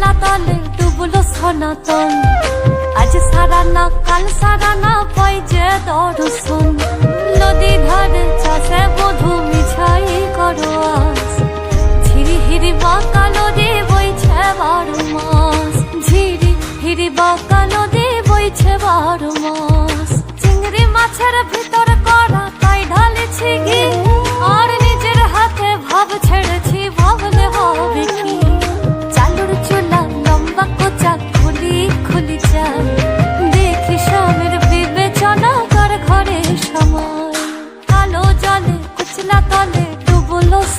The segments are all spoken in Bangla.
মেঘলা তলে ডুবলো সনাতন। আজ সারা না কাল সারা না পাই যে দর্শন।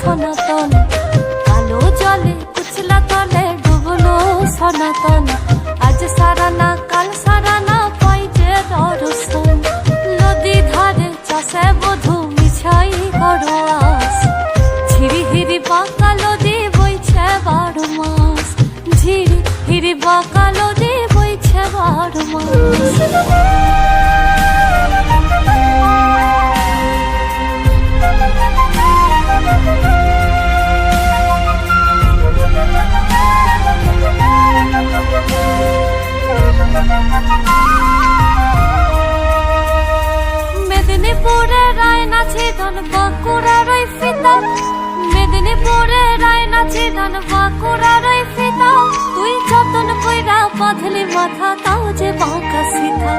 সনাতন। কালো জলে কুচলা তলে ডুবলো সনাতন। আজ সারা না নাচে ধান বাঁকুড়ার ওই ফিতা মেদিনীপুরে রায় নাচে ধান বাঁকুড়ার ওই ফিতা তুই যতন কইরা বাঁধলি মাথা, তাও যে বাঁকা সিথা